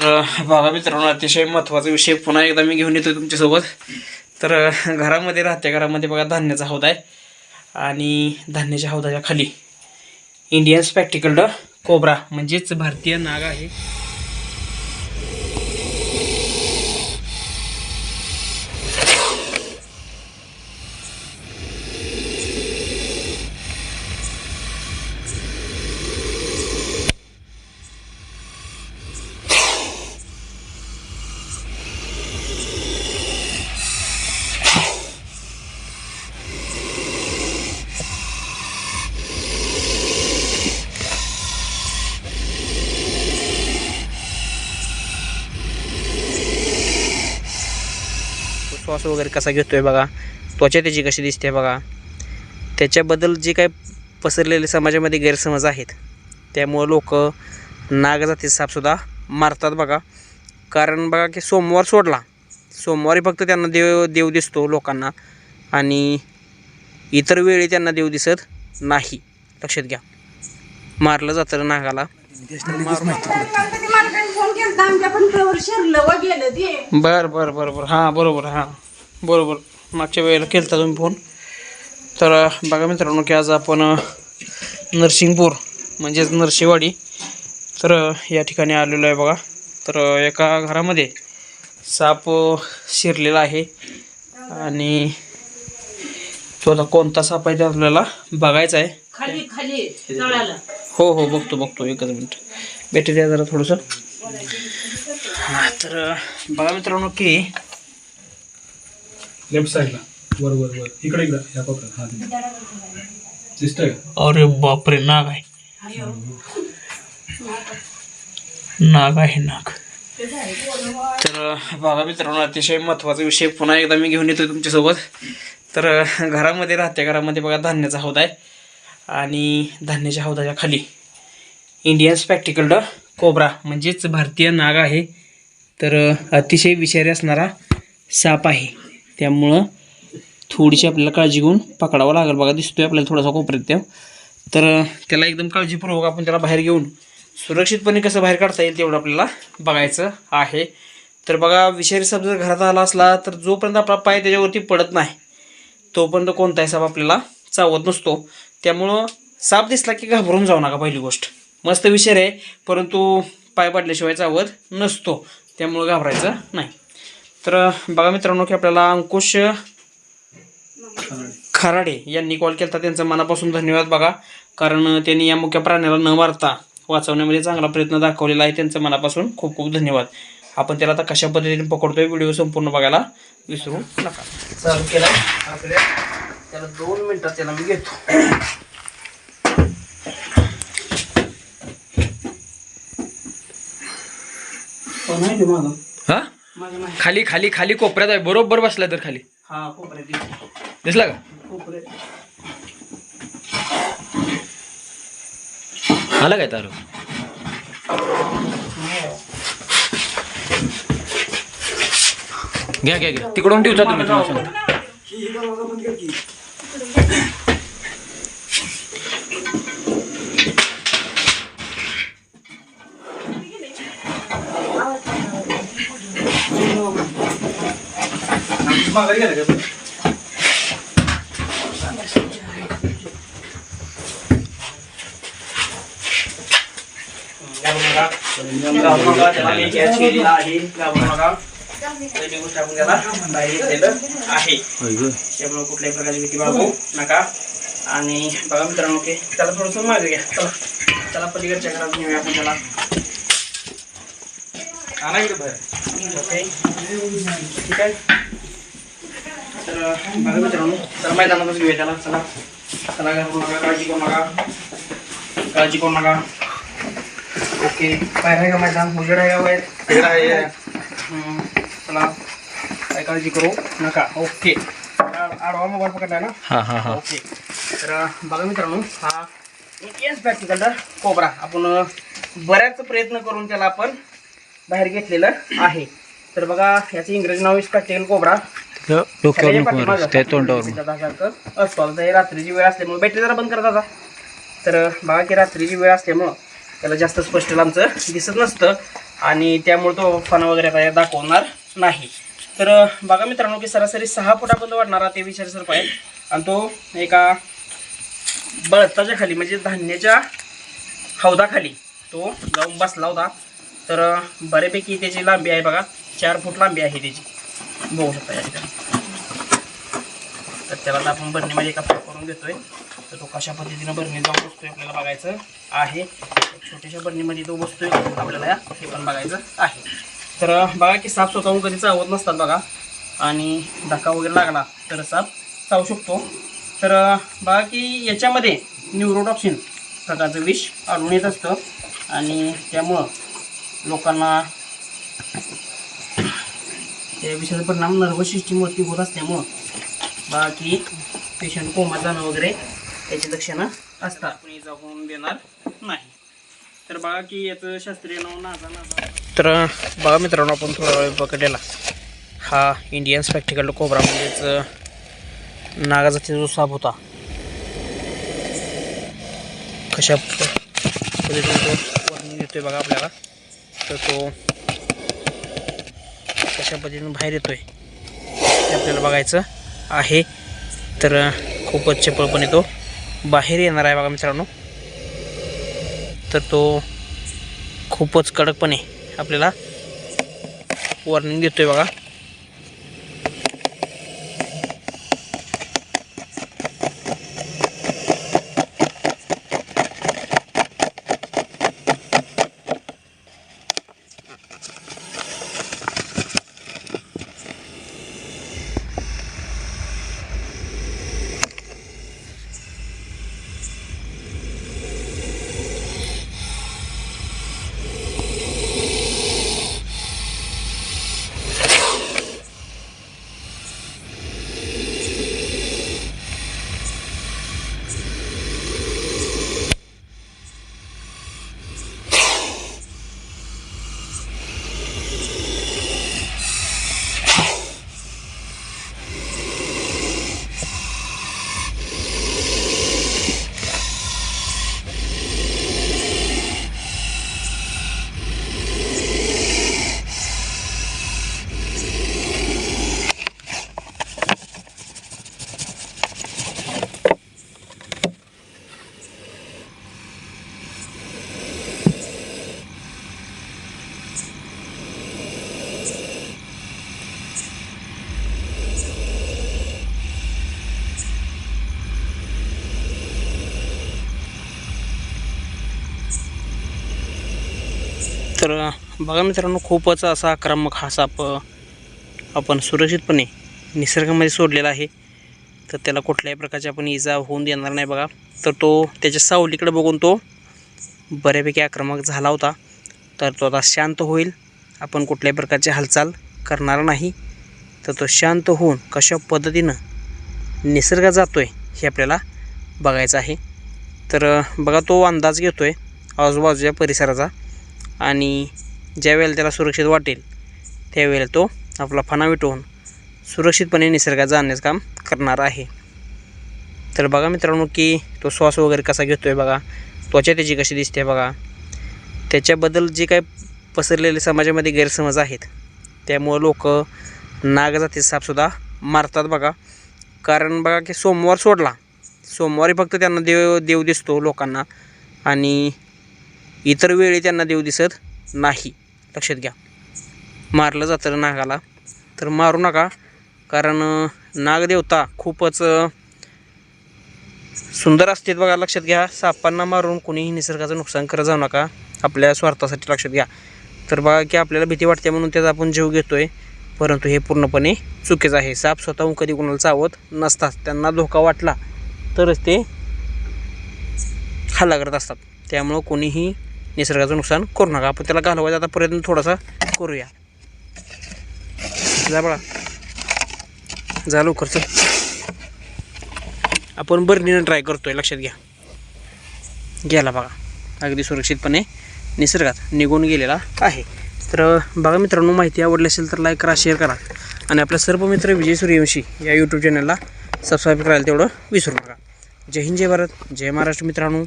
तर बघा मित्रांनो अतिशय महत्त्वाचा विषय पुन्हा एकदा मी घेऊन येतो तुमच्यासोबत. तर घरामध्ये राहत्या घरामध्ये बघा धान्याचा हौदा आहे. आणि धान्याच्या हौदाच्या खाली इंडियन स्पॅक्टिकल्ड कोब्रा म्हणजेच भारतीय नाग आहे. श्वास वगैरे कसा घेतो आहे बघा. त्वचा त्याची कशी दिसते बघा. त्याच्याबद्दल जे काही पसरलेले समाजामध्ये गैरसमज आहेत त्यामुळं लोक नागजाती सापसुद्धा मारतात बघा. कारण बघा की सोमवार सोडला. सोमवारी फक्त त्यांना देव देव दिसतो लोकांना. आणि इतर वेळी त्यांना देव दिसत नाही. लक्षात घ्या. मारलं जातं नागाला कधी मला काही फोन केला आमच्या पण त्यावर शिरलं व गेलं ते. बर बर बर बर. हां बरोबर हां. बरोबर. मागच्या वेळेला केलता तुम्ही फोन. तर बघा मित्रांनो की आज आपण नरसिंगपूर म्हणजेच नरसिंहवाडी तर या ठिकाणी आलेलो आहे बघा. तर एका घरामध्ये साप शिरलेला आहे. आणि तो आता कोणता साप आहे ते आपल्याला बघायचा आहे. खाली खाली हो हो बघतो बघतो. एकच मिनिट. भेटे द्या जरा थोडंसं. तर बघा मित्रांनो की लेफ्ट साईडला वर वर वर. इकडे इकडे या कोपऱ्यात. हा तिथे. दिसतंय का? अरे बापरे नाग आहे. नाग आहे नाग. तर बघा मित्रांनो अतिशय महत्त्वाचा विषय पुन्हा एकदा मी घेऊन येतो तुमच्यासोबत. तर घरामध्ये राहत्या घरामध्ये बघा धान्याचा हौद आहे. आणि धान्याच्या हौदाच्या खाली इंडियन स्पॅक्टिकल्ड कोब्रा म्हणजेच भारतीय नाग आहे. तर अतिशय विषारी असणारा साप आहे. त्यामुळं थोडीशी आपल्याला काळजी घेऊन पकडावं लागेल. बघा दिसतोय आपल्याला थोडासा कोपऱ्यात त्या. तर त्याला एकदम काळजीपूर्वक आपण त्याला बाहेर घेऊन सुरक्षितपणे कसं बाहेर काढता येईल तेवढं आपल्याला बघायचं आहे. तर बघा विषारी साप जर घरात आला असला तर जोपर्यंत आपला पाय त्याच्यावरती पडत नाही तोपर्यंत कोणताही साप आपल्याला चावत नसतो. त्यामुळं साप दिसला की घाबरून जाऊ नका पहिली गोष्ट. मस्त विषय आहे परंतु पाय पडल्याशिवाय चावत नसतो. त्यामुळं घाबरायचं नाही. तर बघा मित्रांनो की आपल्याला अंकुश खराडे यांनी कॉल केला त्यांचा मनापासून धन्यवाद बघा. कारण त्यांनी या मुख्य प्राण्याला न मारता वाचवण्यामध्ये चांगला प्रयत्न दाखवलेला आहे त्यांचं मनापासून खूप खूप धन्यवाद. आपण त्याला आता कशा पद्धतीने पकडतोय व्हिडिओ संपूर्ण बघायला विसरू नका. चालू केला. आपल्या त्याला दोन मिनटात त्याला मी घेतो कोण आहे ते मागं? हा. खाली खाली खाली कोपऱ्यात आहे. बरोबर बसला तर खाली. हा. दिसला का? आला काय तारू? घ्या घ्या घ्या. तिकडून ठेवता तुम्ही तुम्हाला सांगतो. माघारी गेला का? घाबरू नका. घाबरू नका. त्याला मी कॅच केलेला आहे. घाबरू नका. पहिली गोष्ट आपण त्याला बाहेर घेतलेलं आहे त्यामुळे कुठल्याही प्रकारची भीती बाळगू नका. आणि बघा मित्रांनो की त्याला थोडंसं मागे घ्या. चला. त्याला पलीकडच्या घरात नेऊया आपण त्याला. आणा इकडे बाहेर. ओके. ठीक आहे? तर बघा मित्रांनो तर मैदानातच घेऊया त्याला चला. चला नका काळजी करू नका. काळजी करू नका. ओके बाहेर आहे का मैदान? उजेड आहे का बाहेर? चला काय काळजी करू नका. ओके. आडवा मोबाईल पकडलाय ना? हा हा हा. ओके. तर बघा मित्रांनो हा इंडियन प्रॅक्टिकल कोबरा. आपण बऱ्याच प्रयत्न करून त्याला आपण बाहेर घेतलेलं आहे. तर बघा याचं इंग्रजी नाव प्रॅक्टिकल कोबरा डोक्यावर त्याच्या नको पाठीमागं मारूस, त्या तोंडावर मार. सारखं. असतो आता हे रात्रीची वेळ असल्यामुळे बॅटरी जरा बंद करत आता तर बघा की रात्रीची वेळ असल्यामुळं त्याला जास्त स्पष्ट लांबचं दिसत नसतं आणि त्यामुळे तो फण वगैरे आता दाखवणार नाही. तर बघा मित्रांनो की सरासरी सहा फुटापर्यंत वाढणारा ते विचार सरप आहे. आणि तो एका बळताच्या खाली म्हणजे धान्याच्या हौदाखाली तो जाऊन बसला होता. तर बऱ्यापैकी त्याची लांबी आहे बघा चार फूट लांबी आहे त्याची. बघू शकता या ठिकाणी. तर त्याला आता आपण बरणीमध्ये एका पॅक करून घेतोय. तर तो कशा पद्धतीनं बरणी जाऊन बसतोय आपल्याला बघायचं आहे. छोट्याशा बरणीमध्ये तो बसतोय आपल्याला हे पण बघायचं आहे. तर बघा की साप स्वतःहून कधी चावत नसतात बघा. आणि धक्का वगैरे लागला तर साप चावू शकतो. तर बघा की याच्यामध्ये न्यूरोटॉक्सिन प्रकारचं विष आढळून येत असतं. आणि त्यामुळं लोकांना त्या विषयाचा परिणाम नर्वस सिस्टीमवरती होत असल्यामुळं बाकी पेशंट कोमात जाणं वगैरे याची लक्षणं असतात. आपण इजा होऊन देणार नाही. तर बघा की याचं शास्त्रीय नाव नाजा नाजा तर बघा मित्रांनो आपण थोडा वेळ पकडलेला. हा इंडियन स्पॅक्टिकल कोबरा म्हणजेच नागाजातीचा जो साप होता. कशा पद्धतीने तो वर्णन देतोय बघा आपल्याला. तर तो कशा पद्धतीने बाहेर येतोय ते आपल्याला बघायचं आहे. तर खूपच चपळपणे तो बाहेर येणार आहे बघा मित्रांनो. तर तो खूपच कडकपणे आपल्याला वॉर्निंग आहे बघा. तर बघा मित्रांनो खूपच असा आक्रमक हा साप आपण सुरक्षितपणे निसर्गामध्ये सोडलेला आहे. तर त्याला कुठल्याही प्रकारची आपण इजा होऊन देणार नाही बघा. तर तो त्याच्या सावलीकडे बघून तो बऱ्यापैकी आक्रमक झाला होता. तर तो आता शांत होईल. आपण कुठल्याही प्रकारची हालचाल करणार नाही. तर तो शांत होऊन कशा पद्धतीनं निसर्ग जातो आहे हे आपल्याला बघायचं आहे. तर बघा तो अंदाज घेतो आहे आजूबाजूच्या परिसराचा. आणि ज्या वेळेला त्याला सुरक्षित वाटेल त्यावेळेला तो आपला फणा विटवून सुरक्षितपणे निसर्गात जाण्याचं काम करणार आहे. तर बघा मित्रांनो की तो श्वास वगैरे कसा घेतो आहे बघा. त्वचा त्याची कशी दिसते बघा. त्याच्याबद्दल जे काय पसरलेले समाजामध्ये गैरसमज आहेत त्यामुळं लोक नागजाती सापसुद्धा मारतात बघा. कारण बघा की सोमवार सोडला. सोमवारी फक्त त्यांना देव देव दिसतो लोकांना. आणि इतर वेळी त्यांना देव दिसत नाही. लक्षात घ्या. मारलं जातं नागाला. तर मारू नका. कारण नागदेवता खूपच सुंदर असते बघा. लक्षात घ्या. सापांना मारून कोणीही निसर्गाचं नुकसान करत जाऊ नका. आपल्या स्वार्थासाठी लक्षात घ्या. तर बघा की आपल्याला भीती वाटते म्हणून त्याचा आपण जीव घेतोय. परंतु हे पूर्णपणे चुकीचं आहे. साप स्वतःहून कधी कुणाला चावत नसतात. त्यांना धोका वाटला तरच ते हल्ला करत असतात. त्यामुळं कोणीही निसर्गाचं नुकसान करू नका. आपण त्याला घालवायचा आता प्रयत्न थोडासा करूया. जा बघा जा लवकर आपण बर्नीनं ट्राय करतोय लक्षात घ्या. गेला बघा. अगदी सुरक्षितपणे निसर्गात निघून गेलेला आहे. तर बघा मित्रांनो माहिती आवडली असेल तर लाईक करा शेअर करा. आणि आपल्या सर्व मित्र विजय सूर्यवंशी या यूट्यूब चॅनलला सबस्क्राईब करायला तेवढं विसरू नका. जय हिंद जय भारत जय महाराष्ट्र मित्रांनो.